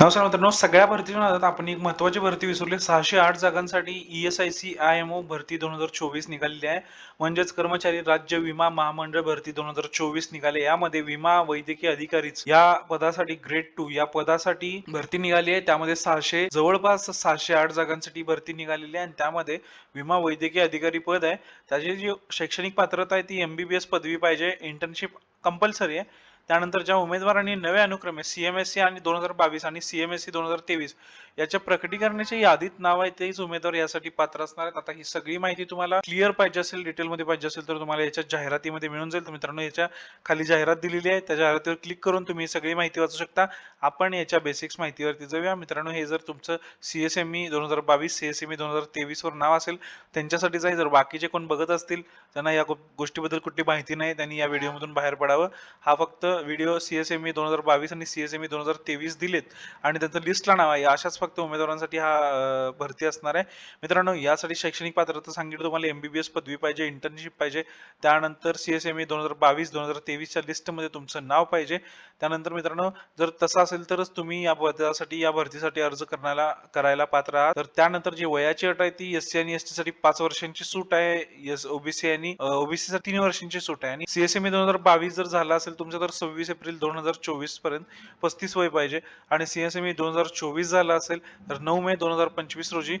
नमस्कार मित्रांनो सगळ्या भरतीच्या नादात आपण एक महत्वाची भरती विसरली सहाशे आठ जागांसाठी E S I C I M O भरती दोन हजार चोवीस निघालेली आहे. म्हणजेच कर्मचारी राज्य विमा महामंडळ भरती दोन हजार चोवीस निघाले. यामध्ये विमा वैद्यकीय अधिकारीच या पदासाठी ग्रेड टू या पदासाठी भरती निघाली आहे. त्यामध्ये सहाशे जवळपास सहाशे आठ जागांसाठी भरती निघालेली आहे. आणि त्यामध्ये विमा वैद्यकीय अधिकारी पद आहे. त्याची जी शैक्षणिक पात्रता आहे ती एमबीबीएस पदवी पाहिजे. इंटर्नशिप कंपल्सरी आहे. त्यानंतर ज्या उमेदवारांनी नव्या अनुक्रमे सीएमएससी आणि दोन हजार बावीस आणि सीएमएससी दोन हजार तेवीस याच्या प्रकटीकरणाच्या यादीत नाव आहे तेच उमेदवार यासाठी पात्र असणार आहेत. आता ही सगळी माहिती तुम्हाला क्लिअर पाहिजे असेल डिटेलमध्ये पाहिजे असेल तर तुम्हाला याच्या जाहिरातीमध्ये मिळून जाईल. तर मित्रांनो याच्या खाली जाहिरात दिलेली आहे. त्या जाहिरातीवर क्लिक करून तुम्ही सगळी माहिती वाचू शकता. आपण याच्या बेसिक्स माहितीवरती जाऊया. मित्रांनो हे जर तुमचं सीएसएमई दोन हजार बावीस सीएसएमई दोन हजार तेवीसवर नाव असेल त्यांच्यासाठीच आहे जर बाकीचे कोण बघत असतील त्यांना या गोष्टीबद्दल कुठली माहिती नाही त्यांनी या व्हिडिओमधून बाहेर पडावं. हा फक्त व्हिडिओ सीएसएमई दोन हजार बावीस आणि सीएसएमई दोन हजार तेवीस दिलेत. आणि त्यांचं लिस्टला नाव आहे. अशाच फक्त उमेदवारांसाठी हा भरती असणार आहे. मित्रांनो यासाठी शैक्षणिक पात्रता सांगितलं. तुम्हाला एमबीबीएस पदवी पाहिजे इंटर्नशिप पाहिजे. त्यानंतर सीएसएमई दोन हजार बावीस दोन हजार तेवीसच्या लिस्टमध्ये तुमचं नाव पाहिजे. त्यानंतर मित्रांनो जर तसं असेल तरच तुम्ही या पदासाठी या भरतीसाठी अर्ज करण्याला करायला पात्र आहात. तर त्यानंतर जी वयाची अट आहे ती एस सी आणि एस टी साठी पाच वर्षांची सूट आहे. एस ओबीसी आणि ओबीसी साठी तीन वर्षांची सूट आहे. आणि सीएसएमई दोन हजार बावीस जर झाला असेल तुमचं तर सव्वीस एप्रिल दोन हजार चोवीसपर्यंत पस्तीस वय पाहिजे. आणि सीएसएमई दोन हजार चोवीस झाला असेल तर नऊ मे दोन हजार पंचवीस रोजी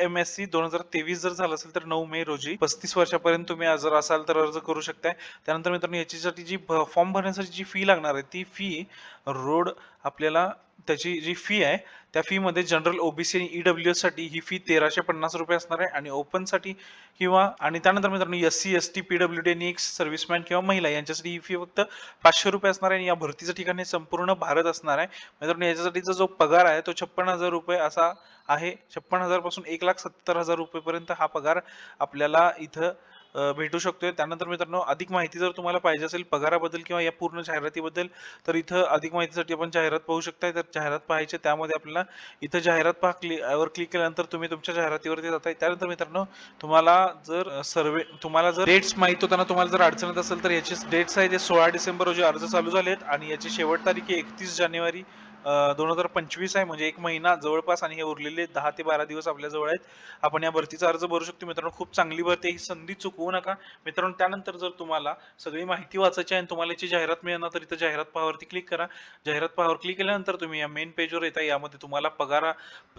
एम एस सी दोन हजार तेवीस जर झालं असेल तर नऊ मे रोजी पस्तीस वर्षापर्यंत तुम्ही जर असाल तर अर्ज करू शकताय. त्यानंतर मित्रांनो याच्यासाठी जी फॉर्म भरण्यासाठी जी फी लागणार आहे ती फी रोड आपल्याला त्याची जी फी आहे त्या फीमध्ये जनरल ओबीसी आणि ईडब्ल्यू साठी ही फी तेराशे पन्नास रुपये असणार आहे आणि ओपनसाठी किंवा आणि त्यानंतर मित्रांनो S C S T PW D आणि एक्स सर्व्हिसमॅन किंवा महिला यांच्यासाठी ही फी फक्त पाचशे रुपये असणार आहे आणि या भरतीचं ठिकाण हे संपूर्ण भारत असणार आहे. मित्रांनो याच्यासाठीचा जो पगार आहे तो छप्पन हजार रुपये असा आहे. छप्पन हजारपासून एक लाख सत्तर हजार रुपयेपर्यंत हा पगार आपल्याला इथं भेटू शकतोय. त्यानंतर मित्रांनो अधिक माहिती जर तुम्हाला पाहिजे असेल पगाराबद्दल किंवा या पूर्ण जाहिरातीबद्दल तर इथं अधिक माहितीसाठी आपण जाहिरात पाहू शकताय. तर जाहिरात पाहायची त्यामध्ये आपल्याला इथं जाहिरात पहा क्लिक वर क्लिक केल्यानंतर तुम्ही तुमच्या जाहिरातीवरती जाताय. त्यानंतर मित्रांनो तुम्हाला जर सर्वे तुम्हाला जर डेट्स माहीत होताना तुम्हाला जर अडचण येत असेल तर याचे डेट्स आहे ते सोळा डिसेंबर रोजी अर्ज चालू झालेत आणि याची शेवट तारीख आहे एकतीस जानेवारी. दोन हजार पंचवीस आहे म्हणजे एक महिना जवळपास आणि हे उरलेले दहा ते बारा दिवस आपल्याजवळ आहेत. आपण या भरतीचा अर्ज भरू शकतो. मित्रांनो खूप चांगली भरती ही संधी चुकवू नका. मित्रांनो त्यानंतर जर तुम्हाला सगळी माहिती वाचायची आहे आणि तुम्हाला याची जाहिरात मिळणार तर इथं जाहिरात पहावरती क्लिक करा. जाहिरात पाहावर क्लिक केल्यानंतर तुम्ही या मेन पेजवर येता. यामध्ये तुम्हाला पगारा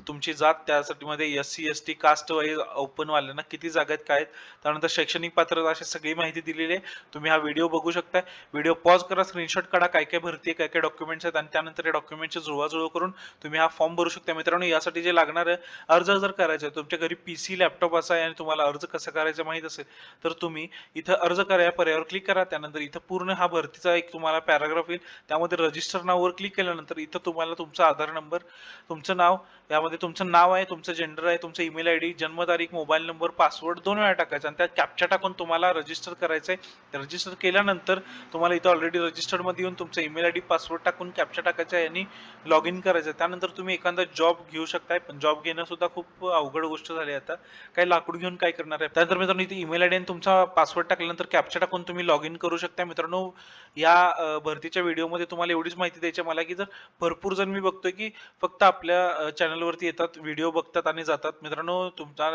तुमची जात त्यासाठी मध्ये S C S T caste wise open वाल्यांना किती जागा आहेत काय आहेत. त्यानंतर शैक्षणिक पात्रता अशी सगळी माहिती दिलेली आहे. तुम्ही हा व्हिडिओ बघू शकताय. व्हिडिओ पॉज करा स्क्रीनशॉट काढा काय काय भरती आहे काय काय डॉक्युमेंट्स आहेत आणि त्यानंतर या डॉक्युमेंटची जुळवाजुळव करून तुम्ही हा फॉर्म भरू शकता. मित्रांनो यासाठी जे लागणार आहे अर्ज जर करायचा आहे तुमच्या घरी पीसी लॅपटॉप असा आहे आणि तुम्हाला अर्ज कसा करायचा माहीत असेल तर तुम्ही इथं अर्ज करा. या पर्यायावर क्लिक करा. त्यानंतर इथं पूर्ण हा भरतीचा एक तुम्हाला पॅराग्राफ येईल. त्यामध्ये रजिस्टर नाववर क्लिक केल्यानंतर इथं तुम्हाला तुमचा आधार नंबर तुमचं नाव यामध्ये तुमचं नाव आहे तुमचं जेंडर आहे तुमचं ईमेल आय डी जन्मतारीख मोबाईल नंबर पासवर्ड दोन वेळा टाकायचा आणि त्यात कॅप्चा टाकून तुम्हाला रजिस्टर करायचं आहे. रजिस्टर केल्यानंतर तुम्हाला इथं ऑलरेडी रजिस्टरमध्ये येऊन तुमचं ईमेल आय डी पासवर्ड टाकून कॅप्चा टाकायचा आहे आणि लॉग इन करायचं. त्यानंतर तुम्ही एखादा जॉब घेऊ शकताय पण जॉब घेणं सुद्धा खूप अवघड गोष्ट झाली आहे आता. काही लाकूड घेऊन काय करणार आहे? त्यानंतर मित्रांनो इथे ईमेल आय डी आणि तुमचा पासवर्ड टाकल्यानंतर कॅप्चा टाकून तुम्ही लॉग इन करू शकता मित्रांनो या भरतीच्या व्हिडिओमध्ये तुम्हाला एवढीच माहिती द्यायची मला की जर भरपूर जण मी बघतोय की फक्त आपल्या चॅनलवरती येतात व्हिडिओ बघतात आणि जातात. मित्रांनो तुमचा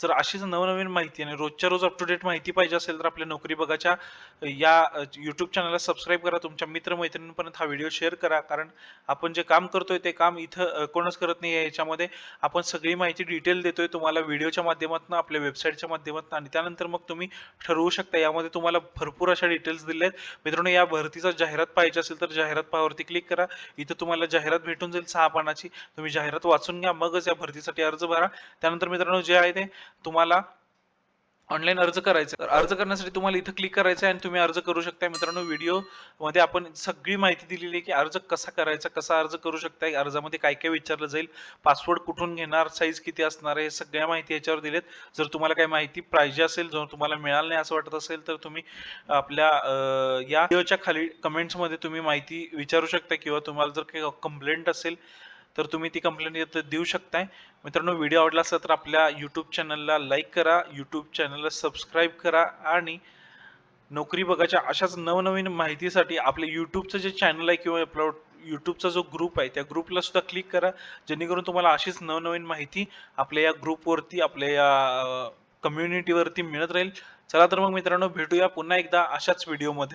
जर अशीच नवनवीन माहिती आणि रोजच्या रोज अप टू डेट माहिती पाहिजे असेल तर आपल्या नोकरी बघाच्या या यूट्यूब चॅनलला सबस्क्राईब करा. तुमच्या मित्रमैत्रिणींपर्यंत हा व्हिडिओ शेअर करा. कारण आपण जे काम करतोय ते काम इथं कोणच करत नाही आहे याच्यामध्ये आपण सगळी माहिती डिटेल देतोय. तुम्हाला व्हिडिओच्या माध्यमातून आपल्या वेबसाईटच्या माध्यमातून आणि त्यानंतर मग तुम्ही ठरवू शकता. यामध्ये तुम्हाला भरपूर अशा डिटेल्स दिल्या आहेत. मित्रांनो या भरतीचा जाहिरात पाहिजे असेल तर जाहिरात पाहावरती क्लिक करा. इथं तुम्हाला जाहिरात भेटून जाईल सहा पानाची. तुम्ही जाहिरात वाचून घ्या. मगच या भरतीसाठी अर्ज भरा. त्यानंतर मित्रांनो जे आहे ते तुम्हाला ऑनलाईन अर्ज करायचा तर अर्ज करण्यासाठी तुम्हाला इथं क्लिक करायचं आहे आणि तुम्ही अर्ज करू शकता मित्रांनो व्हिडिओमध्ये आपण सगळी माहिती दिलेली आहे की अर्ज कसा करायचा कसा अर्ज करू शकताय अर्जामध्ये काय काय विचारलं जाईल पासवर्ड कुठून घेणार साईज किती असणार आहे सगळ्या माहिती याच्यावर दिलेत. जर तुम्हाला काही माहिती पाहिजे असेल जर तुम्हाला मिळालं नाही असं वाटत असेल तर तुम्ही आपल्या या व्हिडिओच्या खाली कमेंट्समध्ये तुम्ही माहिती विचारू शकता किंवा तुम्हाला जर काही कंप्लेंट असेल तर तुम्ही ती कंप्लेंट देऊ शकताय. मित्रांनो व्हिडिओ आवडला असेल तर आपल्या यूट्यूब चॅनलला लाईक करा यूट्यूब चॅनलला सबस्क्राईब करा आणि नोकरी बघायच्या अशाच नवनवीन माहितीसाठी आपल्या यूट्यूबचं जे चॅनल आहे किंवा आपला यूट्यूबचा जो ग्रुप आहे त्या ग्रुपला सुद्धा क्लिक करा. जेणेकरून तुम्हाला अशीच नवनवीन माहिती आपल्या या ग्रुपवरती आपल्या या कम्युनिटीवरती मिळत राहील. चला तर मग मित्रांनो भेटूया पुन्हा एकदा अशाच व्हिडिओमध्ये